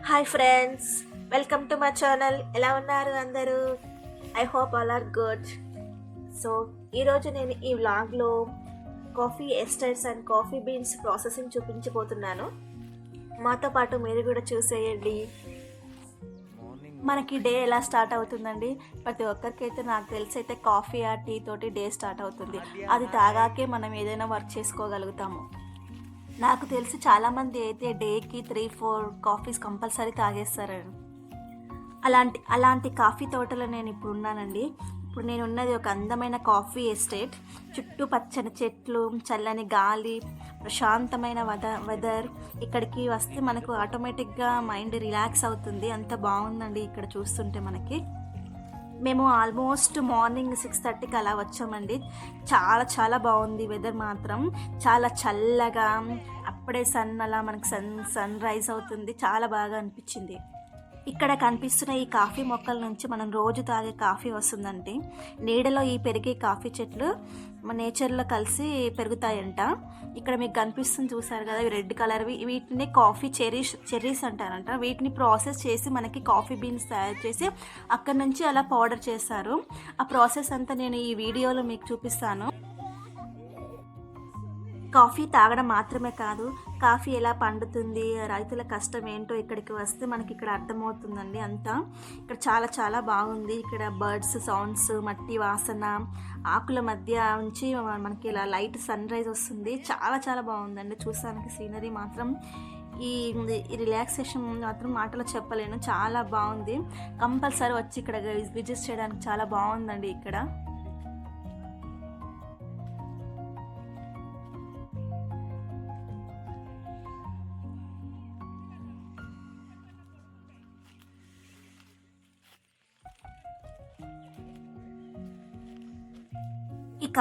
Hi friends welcome to my channel. ఎలా ఉన్నారు అందరూ? I hope all are good. So ఈరోజు నేను ఈ వ్లాగ్లో coffee estates and coffee beans processing చూపించబోతున్నాను. మాతో పాటు మీరు కూడా చూసేయండి. మనకి డే ఎలా స్టార్ట్ అవుతుందండి? ప్రతి ఒక్కరికైతే నాకు తెలిసి అయితే కాఫీ ఆ టీ తోటి డే స్టార్ట్ అవుతుంది. అది తాగాకే మనం ఏదైనా వర్క్ చేసుకోగలుగుతాము. నాకు తెలిసి చాలామంది అయితే డేకి త్రీ ఫోర్ కాఫీస్ కంపల్సరీ తాగేస్తారు. అలాంటి అలాంటి కాఫీ తోటలో నేను ఇప్పుడు ఉన్నానండి. ఇప్పుడు నేను ఉన్నది ఒక అందమైన కాఫీ ఎస్టేట్. చుట్టూ పచ్చని చెట్లు చల్లని గాలి ప్రశాంతమైన వద వెదర్ ఇక్కడికి వస్తే మనకు ఆటోమేటిక్గా మైండ్ రిలాక్స్ అవుతుంది. అంత బాగుందండి ఇక్కడ చూస్తుంటే మనకి. మేము ఆల్మోస్ట్ మార్నింగ్ సిక్స్ థర్టీకి అలా వచ్చామండి. చాలా చాలా బాగుంది వెదర్ మాత్రం. చాలా చల్లగా అప్పుడే సన్ అలా మనకు సన్ సన్ రైజ్ అవుతుంది. చాలా బాగా అనిపించింది. ఇక్కడ కనిపిస్తున్న ఈ కాఫీ మొక్కల నుంచి మనం రోజు తాగే కాఫీ వస్తుందండి నీడలో ఈ పెరిగే కాఫీ చెట్లు మన నేచర్లో కలిసి పెరుగుతాయంట. ఇక్కడ మీకు కనిపిస్తుంది చూసారు కదా ఇవి రెడ్ కలర్వి వీటిని కాఫీ చెరీస్ చెర్రీస్ అంటారంట. వీటిని ప్రాసెస్ చేసి మనకి కాఫీ బీన్స్ తయారు చేసి అక్కడ నుంచి అలా పౌడర్ చేస్తారు. ఆ ప్రాసెస్ అంతా నేను ఈ వీడియోలో మీకు చూపిస్తాను. కాఫీ తాగడం మాత్రమే కాదు కాఫీ ఎలా పండుతుంది రైతుల కష్టం ఏంటో ఇక్కడికి వస్తే మనకి ఇక్కడ అర్థమవుతుందండి అంతా. ఇక్కడ చాలా చాలా బాగుంది. ఇక్కడ బర్డ్స్ సౌండ్స్ మట్టి వాసన ఆకుల మధ్య ఉంచి మనకి ఇలా లైట్ సన్ రైజ్ వస్తుంది. చాలా చాలా బాగుందండి. చూసానికి సీనరీ మాత్రం. ఈ రిలాక్సేషన్ మాత్రం మాటలో చెప్పలేను. చాలా బాగుంది. కంపల్సరీ వచ్చి ఇక్కడ విజిట్ చేయడానికి చాలా బాగుందండి ఇక్కడ.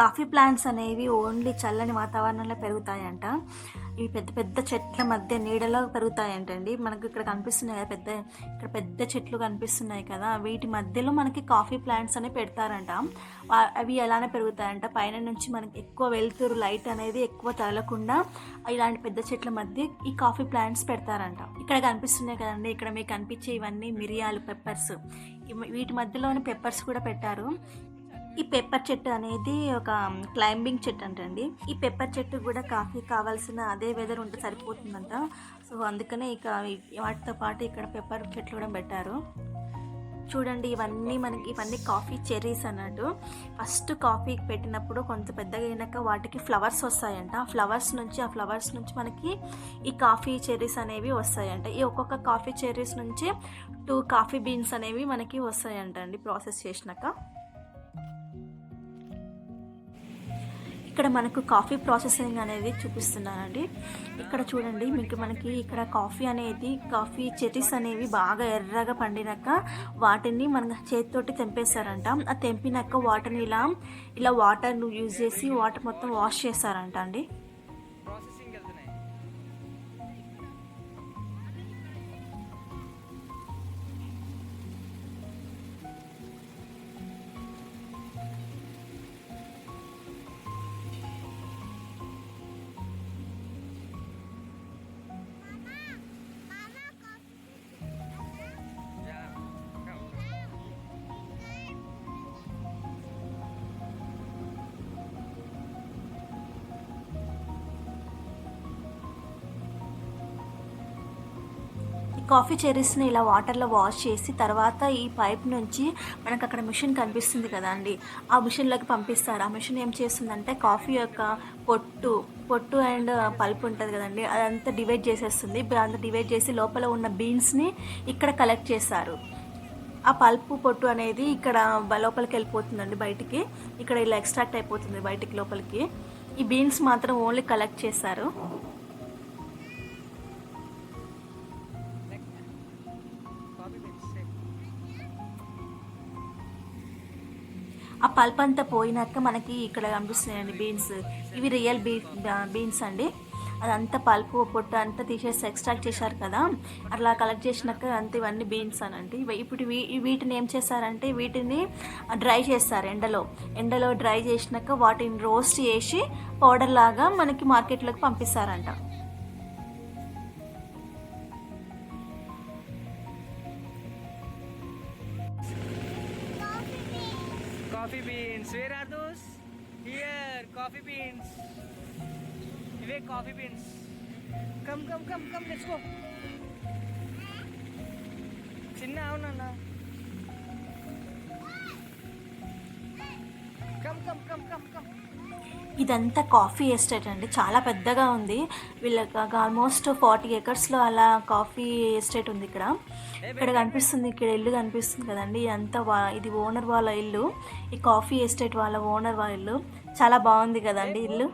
కాఫీ ప్లాంట్స్ అనేవి ఓన్లీ చల్లని వాతావరణంలో పెరుగుతాయంట. ఇవి పెద్ద పెద్ద చెట్ల మధ్య నీడలో పెరుగుతాయంటండి. మనకు ఇక్కడ కనిపిస్తున్నాయి కదా పెద్ద ఇక్కడ పెద్ద చెట్లు కనిపిస్తున్నాయి కదా. వీటి మధ్యలో మనకి కాఫీ ప్లాంట్స్ అనేవి పెడతారంట. అవి ఎలానే పెరుగుతాయంట. పైన నుంచి మనకి ఎక్కువ వెలుతురు లైట్ అనేది ఎక్కువ తగలకుండా ఇలాంటి పెద్ద చెట్ల మధ్య ఈ కాఫీ ప్లాంట్స్ పెడతారంట. ఇక్కడ కనిపిస్తున్నాయి కదండి. ఇక్కడ మీకు కనిపించే ఇవన్నీ మిరియాలు పెప్పర్స్. వీటి మధ్యలోనే పెప్పర్స్ కూడా పెట్టారు. ఈ పెప్పర్ చెట్టు అనేది ఒక క్లైంబింగ్ చెట్టు అంటండి. ఈ పెప్పర్ చెట్టు కూడా కాఫీ కావాల్సిన అదే వెదర్ ఉంటే సరిపోతుందంట. సో అందుకనే ఇక వాటితో పాటు ఇక్కడ పెప్పర్ చెట్లు కూడా పెట్టారు. చూడండి ఇవన్నీ మనకి ఇవన్నీ కాఫీ చెర్రీస్ అన్నట్టు. ఫస్ట్ కాఫీ పెట్టినప్పుడు కొంత పెద్దగా అయినాక వాటికి ఫ్లవర్స్ వస్తాయంట. ఆ ఫ్లవర్స్ నుంచి ఆ ఫ్లవర్స్ నుంచి మనకి ఈ కాఫీ చెర్రీస్ అనేవి వస్తాయంట. ఈ ఒక్కొక్క కాఫీ చెర్రీస్ నుంచి టూ కాఫీ బీన్స్ అనేవి మనకి వస్తాయంట అండి ప్రాసెస్ చేసినాక. ఇక్కడ మనకు కాఫీ ప్రాసెసింగ్ అనేది చూపిస్తున్నానండి. ఇక్కడ చూడండి మీకు మనకి ఇక్కడ కాఫీ అనేది కాఫీ చెరీస్ అనేవి బాగా ఎర్రగా పండినాక వాటిని మన చేతితోటి తెంపేస్తారంట ఆ తెంపినాక వాటిని ఇలా ఇలా వాటర్ యూజ్ చేసి వాటర్ మొత్తం వాష్ చేస్తారంట అండి. కాఫీ చెరీస్ని ఇలా వాటర్లో వాష్ చేసి తర్వాత ఈ పైప్ నుంచి మనకు అక్కడ మిషన్ కనిపిస్తుంది కదండి. ఆ మిషన్లోకి పంపిస్తారు. ఆ మిషన్ ఏం చేస్తుందంటే కాఫీ యొక్క పొట్టు పొట్టు అండ్ పల్ప్ ఉంటుంది కదండి. అదంతా డివైడ్ చేసేస్తుంది. అంతా డివైడ్ చేసి లోపల ఉన్న బీన్స్ని ఇక్కడ కలెక్ట్ చేస్తారు ఆ పల్పు పొట్టు అనేది ఇక్కడ లోపలికి వెళ్ళిపోతుందండి బయటికి. ఇక్కడ ఇలా ఎక్స్ట్రాక్ట్ అయిపోతుంది బయటికి లోపలికి. ఈ బీన్స్ మాత్రం ఓన్లీ కలెక్ట్ చేస్తారు పల్ప్ అంతా పోయినాక మనకి ఇక్కడ కనిపిస్తున్నాయండి బీన్స్ ఇవి రియల్ బీ బీన్స్ అండి. అదంతా పల్పు పొట్టు అంతా తీసేసి ఎక్స్ట్రాక్ట్ చేశారు కదా. అట్లా కలెక్ట్ చేసినాక అంత ఇవన్నీ బీన్స్ అనండి ఇవి- ఇప్పుడు వీ- వీటిని ఏం చేస్తారంటే వీటిని డ్రై చేస్తారు ఎండలో. ఎండలో డ్రై చేసినాక వాటిని రోస్ట్ చేసి పౌడర్ లాగా మనకి మార్కెట్లోకి పంపిస్తారంట. coffee beans where are those here coffee beans ఇవే coffee beans come come come come let's go చిన్న అవునన్నా come come come come come ఇదంతా కాఫీ ఎస్టేట్ అండి. చాలా పెద్దగా ఉంది. వీళ్ళకి ఆల్మోస్ట్ ఫార్టీ ఏకర్స్లో అలా కాఫీ ఎస్టేట్ ఉంది ఇక్కడ. ఇక్కడ కనిపిస్తుంది ఇక్కడ ఇల్లు కనిపిస్తుంది కదండి. ఇదంతా వా ఇది ఓనర్ వాళ్ళ ఇల్లు. ఈ కాఫీ ఎస్టేట్ వాళ్ళ ఓనర్ వాళ్ళ ఇల్లు. చాలా బాగుంది కదండి ఇల్లు.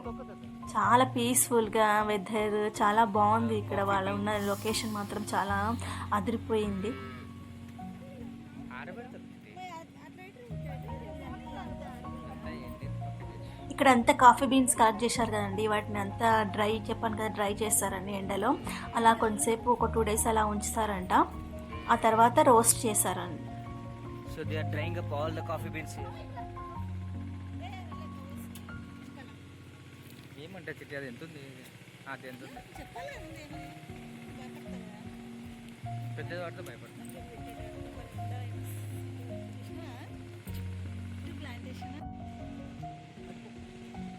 చాలా పీస్ఫుల్గా వెదర్ చాలా బాగుంది ఇక్కడ వాళ్ళ ఉన్న లొకేషన్ మాత్రం చాలా అదిరిపోయింది. ఇక్కడ అంతా కాఫీ బీన్స్ కలెక్ట్ చేశారు కదండి. వాటిని అంతా డ్రై చెప్పాను కదా డ్రై చేస్తారండి ఎండలో. అలా కొంతసేపు ఒక టూ డేస్ అలా ఉంచుతారంట. ఆ తర్వాత రోస్ట్ చేశారండి. So they are drying up all the coffee beans ఏమంటే చిట్టి అది ఎంత ఉంది అది ఎంత ఉంది పెద్దది పడితే భయపడుతుంది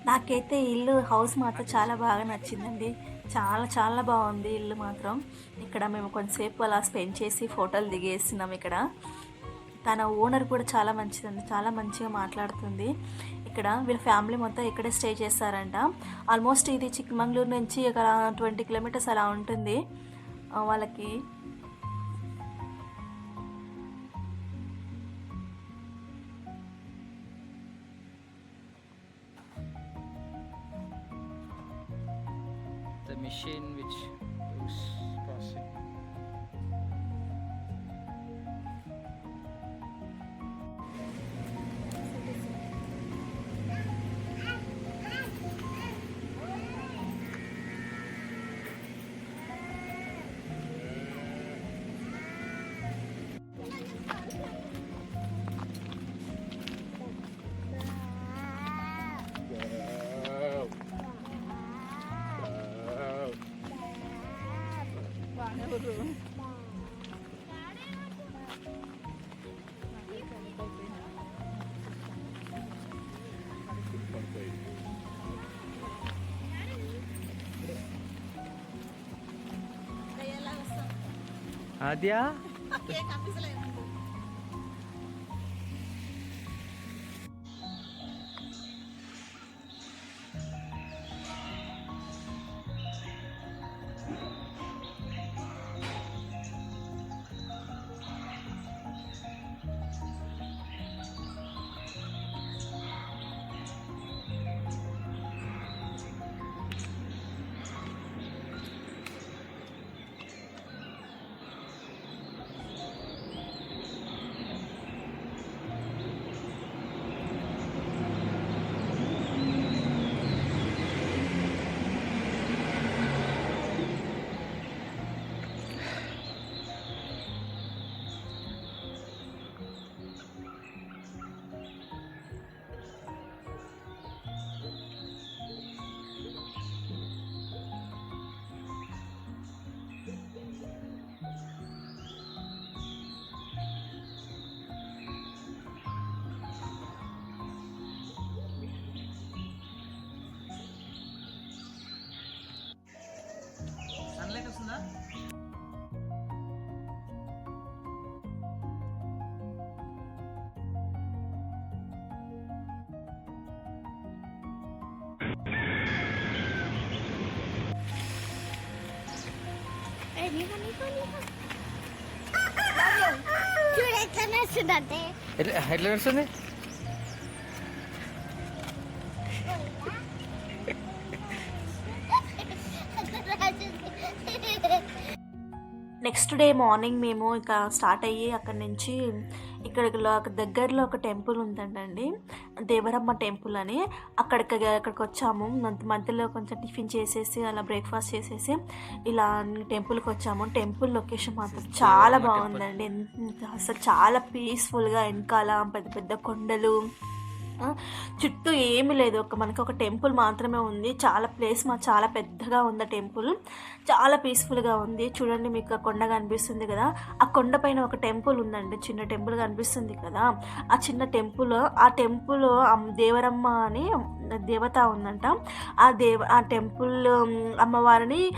నాకైతే ఇల్లు హౌస్ మాత్రం చాలా బాగా నచ్చిందండి. చాలా చాలా బాగుంది ఇల్లు మాత్రం. ఇక్కడ మేము కొంతసేపు అలా స్పెండ్ చేసి ఫోటోలు దిగేస్తున్నాం ఇక్కడ. తన ఓనర్ కూడా చాలా మంచిదండి. చాలా మంచిగా మాట్లాడుతుంది. ఇక్కడ వీళ్ళ ఫ్యామిలీ మొత్తం ఇక్కడే స్టే చేస్తారంట. ఆల్మోస్ట్ ఇది చిక్కమంగళూరు నుంచి ఒక ట్వంటీ కిలోమీటర్స్ అలా ఉంటుంది. వాళ్ళకి Adia. Oke, kami selesai. ఎట్లా నడుస్తుంది? నెక్స్ట్ డే మార్నింగ్ మేము ఇక స్టార్ట్ అయ్యి అక్కడి నుంచి ఇక్కడ దగ్గరలో ఒక టెంపుల్ ఉందంటండి. దేవరమ్మ టెంపుల్ అని అక్కడికి అక్కడికి వచ్చాము. మధ్య- మధ్యలో కొంచెం టిఫిన్ చేసేసి అలా బ్రేక్ఫాస్ట్ చేసేసి ఇలా టెంపుల్కి వచ్చాము. టెంపుల్ లొకేషన్ మాత్రం చాలా బాగుందండి. అసలు చాలా పీస్ఫుల్గా వెనకాల పెద్ద పెద్ద కొండలు. చుట్టూ ఏమీ లేదు. ఒక మనకి ఒక టెంపుల్ మాత్రమే ఉంది. చాలా ప్లేస్ మా చాలా పెద్దగా ఉంది టెంపుల్. చాలా పీస్ఫుల్గా ఉంది. చూడండి మీకు ఆ కొండ కనిపిస్తుంది కదా. ఆ కొండ పైన ఒక టెంపుల్ ఉందండి. చిన్న టెంపుల్ కనిపిస్తుంది కదా. ఆ చిన్న టెంపుల్ ఆ టెంపుల్ దేవరమ్మ అని దేవత ఉందంట. ఆ దేవ ఆ టెంపుల్ అమ్మవారిని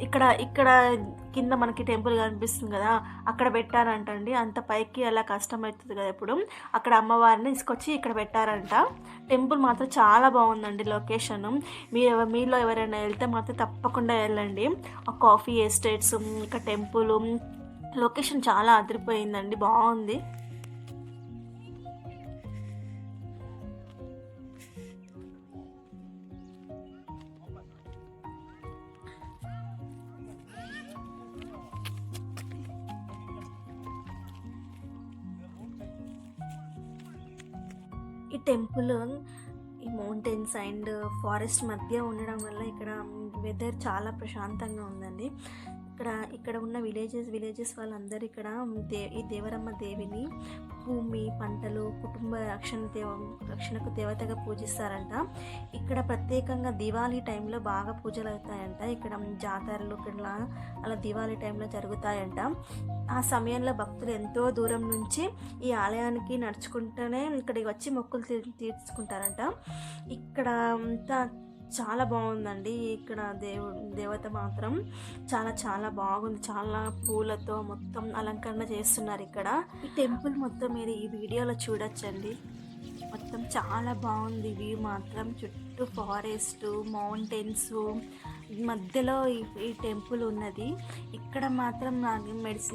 ఇక్కడ ఇక్కడ కింద మనకి టెంపుల్ కనిపిస్తుంది కదా అక్కడ పెట్టారంటండి. అంత పైకి అలా కష్టం అవుతుంది కదా ఇప్పుడు. అక్కడ అమ్మవారిని తీసుకొచ్చి ఇక్కడ పెట్టారంట. టెంపుల్ మాత్రం చాలా బాగుందండి లొకేషన్. మీరు మీలో ఎవరైనా వెళ్తే మాత్రం తప్పకుండా వెళ్ళండి. ఆ కాఫీ ఎస్టేట్స్ ఇంకా టెంపుల్ లొకేషన్ చాలా అదిరిపోయిందండి. బాగుంది. టెంపుల్ ఈ మౌంటైన్స్ అండ్ ఫారెస్ట్ మధ్య ఉండడం వల్ల ఇక్కడ వెదర్ చాలా ప్రశాంతంగా ఉందండి. ఇక్కడ ఇక్కడ ఉన్న విలేజెస్ విలేజెస్ వాళ్ళందరూ ఇక్కడ దే ఈ దేవరమ్మ దేవిని భూమి పంటలు కుటుంబ రక్షణ దేవ రక్షణకు దేవతగా పూజిస్తారంట. ఇక్కడ ప్రత్యేకంగా దివాళీ టైంలో బాగా పూజలు అవుతాయంట. ఇక్కడ జాతరలు ఇక్కడ అలా దివాళీ టైంలో జరుగుతాయంట. ఆ సమయంలో భక్తులు ఎంతో దూరం నుంచి ఈ ఆలయానికి నడుచుకుంటూనే ఇక్కడికి వచ్చి మొక్కులు తీర్చుకుంటారంట. ఇక్కడ అంతా చాలా బాగుందండి. ఇక్కడ దేవు దేవత మాత్రం చాలా చాలా బాగుంది. చాలా పూలతో మొత్తం అలంకరణ చేస్తున్నారు ఇక్కడ. ఈ టెంపుల్ మొత్తం మీరు ఈ వీడియోలో చూడొచ్చండి. మొత్తం చాలా బాగుంది. వ్యూ మాత్రం చుట్టూ ఫారెస్ట్ మౌంటైన్స్ మధ్యలో ఈ ఈ టెంపుల్ ఉన్నది. ఇక్కడ మాత్రం నాకు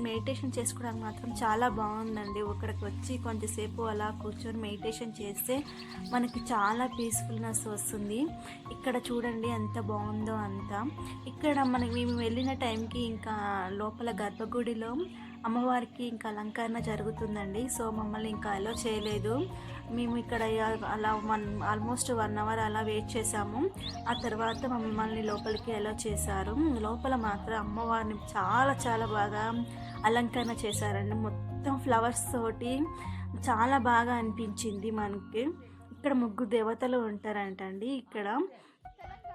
మెడిటేషన్ చేసుకోవడానికి మాత్రం చాలా బాగుందండి. ఇక్కడికి వచ్చి కొంతసేపు అలా కూర్చొని మెడిటేషన్ చేస్తే మనకి చాలా పీస్ఫుల్నెస్ వస్తుంది. ఇక్కడ చూడండి ఎంత బాగుందో అంతా. ఇక్కడ మనకి మేము వెళ్ళిన టైంకి ఇంకా లోపల గర్భగుడిలో అమ్మవారికి ఇంకా అలంకరణ జరుగుతుందండి. సో మమ్మల్ని ఇంకా అలో చేయలేదు. మేము ఇక్కడ అలా వన్ ఆల్మోస్ట్ వన్ అవర్ అలా వెయిట్ చేసాము. ఆ తర్వాత మమ్మల్ని లోపలికి అలో చేశారు. లోపల మాత్రం అమ్మవారిని చాలా చాలా బాగా అలంకరణ చేశారండి. మొత్తం ఫ్లవర్స్ తోటి చాలా బాగా అనిపించింది మనకి. ఇక్కడ ముగ్గురు దేవతలు ఉంటారంటండి. ఇక్కడ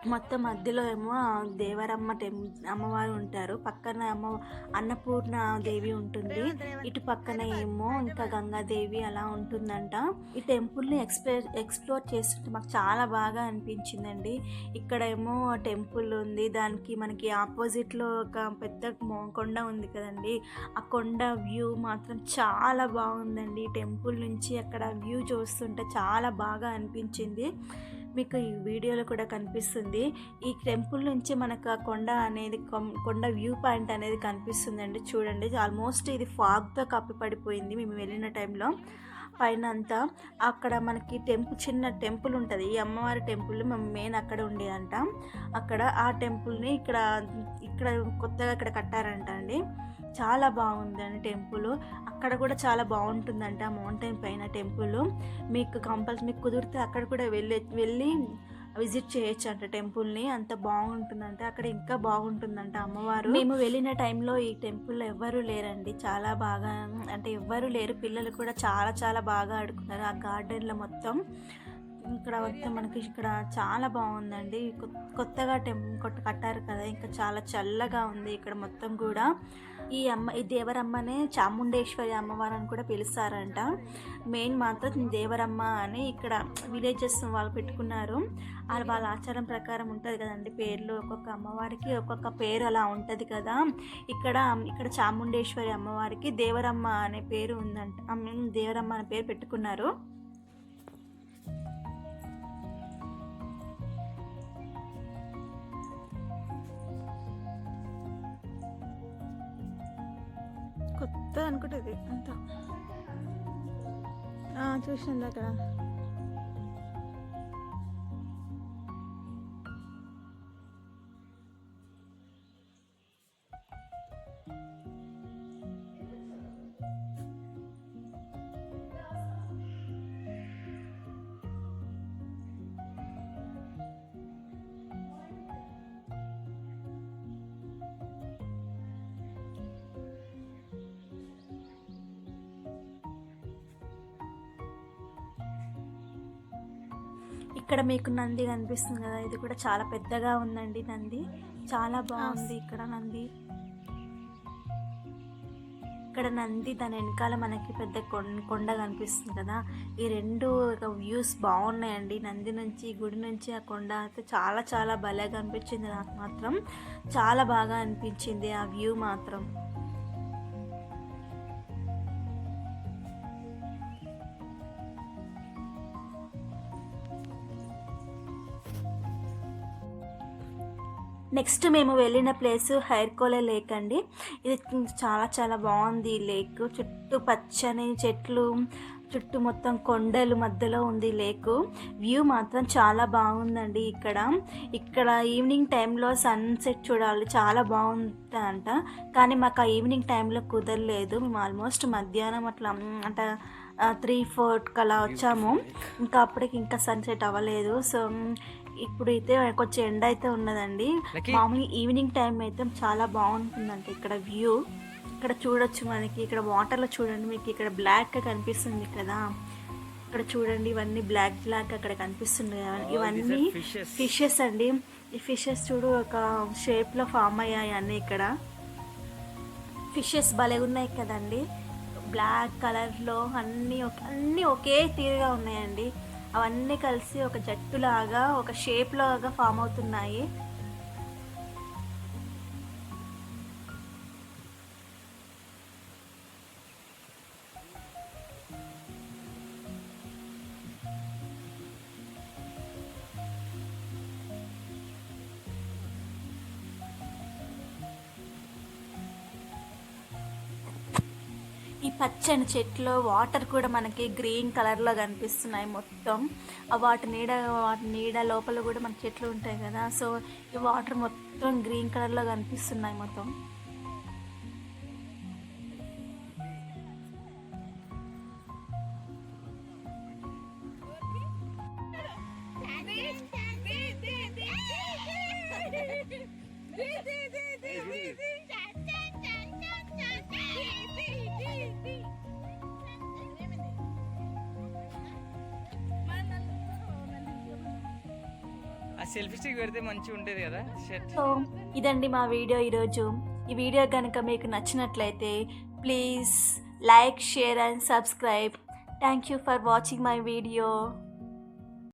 మొత్తం మధ్యలో ఏమో దేవరమ్మ టెం అమ్మవారు ఉంటారు. పక్కన అమ్మ అన్నపూర్ణ దేవి ఉంటుంది. ఇటు పక్కన ఏమో ఇంకా గంగాదేవి అలా ఉంటుందంట. ఈ టెంపుల్ని ఎక్స్ప్లోర్ ఎక్స్ప్లోర్ చేస్తుంటే మాకు చాలా బాగా అనిపించిందండి. ఇక్కడ ఏమో టెంపుల్ ఉంది. దానికి మనకి ఆపోజిట్లో ఒక పెద్ద కొండ ఉంది కదండి. ఆ కొండ వ్యూ మాత్రం చాలా బాగుందండి. టెంపుల్ నుంచి అక్కడ వ్యూ చూస్తుంటే చాలా బాగా అనిపించింది. మీకు ఈ వీడియోలో కూడా కనిపిస్తుంది. ఈ టెంపుల్ నుంచి మనకు ఆ కొండ అనేది కొం- కొండ వ్యూ పాయింట్ అనేది కనిపిస్తుందండి. చూడండి ఆల్మోస్ట్ ఇది ఫాగ్తో కప్పి పడిపోయింది. మేము వెళ్ళిన టైంలో పైన అంతా అక్కడ మనకి టెంపుల్ చిన్న టెంపుల్ ఉంటుంది. ఈ అమ్మవారి టెంపుల్ మేము మెయిన్ అక్కడ ఉండేదంట అక్కడ ఆ టెంపుల్ని ఇక్కడ ఇక్కడ కొత్తగా ఇక్కడ కట్టారంట అండి. చాలా బాగుందండి టెంపుల్. అక్కడ కూడా చాలా బాగుంటుందంట మౌంటైన్ పైన టెంపుల్. మీకు కంపల్సరీ మీకు కుదిరితే అక్కడ కూడా వెళ్ళి వెళ్ళి విజిట్ చేయొచ్చు అంట టెంపుల్ని. అంత బాగుంటుందంట. అక్కడ ఇంకా బాగుంటుందంట అమ్మవారు. మేము వెళ్ళిన టైంలో ఈ టెంపుల్ ఎవ్వరూ లేరండి. చాలా బాగా అంటే ఎవ్వరూ లేరు. పిల్లలు కూడా చాలా చాలా బాగా ఆడుకున్నారు. ఆ గార్డెన్లో మొత్తం ఇక్కడ వస్తే మనకి ఇక్కడ చాలా బాగుందండి. కొత్తగా టెం కట్టారు కదా ఇంకా చాలా చల్లగా ఉంది ఇక్కడ మొత్తం కూడా. ఈ అమ్మ ఈ దేవరమ్మనే చాముండేశ్వరి అమ్మవారు అని కూడా పిలుస్తారంట. మెయిన్ మాత్రం దేవరమ్మ అని ఇక్కడ విలేజెస్ వాళ్ళు పెట్టుకున్నారు. వాళ్ళ వాళ్ళ ఆచారం ప్రకారం ఉంటుంది కదండి పేర్లు. ఒక్కొక్క అమ్మవారికి ఒక్కొక్క పేరు అలా ఉంటుంది కదా. ఇక్కడ ఇక్కడ చాముండేశ్వరి అమ్మవారికి దేవరమ్మ అనే పేరు ఉందంట దేవరమ్మ అనే పేరు పెట్టుకున్నారు. వస్తుంది అనుకుంటుంది అంత. చూసింది అక్కడ ఇక్కడ మీకు నంది కనిపిస్తుంది కదా ఇది కూడా చాలా పెద్దగా ఉందండి నంది. చాలా బాగుంది ఇక్కడ నంది. ఇక్కడ నంది దాని వెనకాల మనకి పెద్ద కొండ కొండ కనిపిస్తుంది కదా. ఈ రెండు వ్యూస్ బాగున్నాయండి. నంది నుంచి గుడి నుంచి ఆ కొండ అయితే చాలా చాలా భలేగా అనిపించింది నాకు మాత్రం. చాలా బాగా అనిపించింది ఆ వ్యూ మాత్రం. నెక్స్ట్ మేము వెళ్ళిన ప్లేస్ హైర్కోలే లేక్ అండి. ఇది చాలా చాలా బాగుంది లేక్. చుట్టూ పచ్చని చెట్లు చుట్టూ మొత్తం కొండలు మధ్యలో ఉంది లేక్. వ్యూ మాత్రం చాలా బాగుందండి ఇక్కడ. ఇక్కడ ఈవినింగ్ టైంలో సన్సెట్ చూడాలి. చాలా బాగుంటుందంట కానీ మాకు ఆ ఈవినింగ్ టైంలో కుదరలేదు. మేము ఆల్మోస్ట్ మధ్యాహ్నం అట్లా అంటే త్రీ ఫోర్కి అలా వచ్చాము. ఇంకా అప్పటికి ఇంకా సన్సెట్ అవ్వలేదు. సో ఇప్పుడు అయితే కొంచెం ఎండ అయితే ఉన్నదండి. మామూలుగా ఈవినింగ్ టైం అయితే చాలా బాగుంటుందంట ఇక్కడ వ్యూ. ఇక్కడ చూడొచ్చు మనకి. ఇక్కడ వాటర్లో చూడండి మీకు ఇక్కడ బ్లాక్గా కనిపిస్తుంది కదా. ఇక్కడ చూడండి ఇవన్నీ బ్లాక్ బ్లాక్ అక్కడ Oh, ఇవన్నీ. ఫిషెస్ అండి. ఈ ఫిషెస్ చూడు ఒక షేప్లో ఫామ్ అయ్యాయి అన్నీ ఇక్కడ. ఫిషెస్ భలే ఉన్నాయి కదండి. బ్లాక్ కలర్లో అన్నీ ఒక- అన్నీ ఒకే తీరుగా ఉన్నాయండి. అవన్నీ కలిసి ఒక జట్టులాగా ఒక షేప్ లాగా ఫామ్ అవుతున్నాయి. ఈ పచ్చని చెట్లు వాటర్ కూడా మనకి గ్రీన్ కలర్లో కనిపిస్తున్నాయి మొత్తం. ఆ వాటి నీడ వాటి నీడ లోపల కూడా మన చెట్లు ఉంటాయి కదా. సో ఈ వాటర్ మొత్తం గ్రీన్ కలర్లో కనిపిస్తున్నాయి మొత్తం. సెల్ఫీ స్టిక్ పెడితే మంచిగా ఉంటుంది కదా? షర్ట్ సో ఇదండి మా వీడియో ఈరోజు. ఈ వీడియో కనుక మీకు నచ్చినట్లయితే please like share and subscribe. Thank you for watching my video.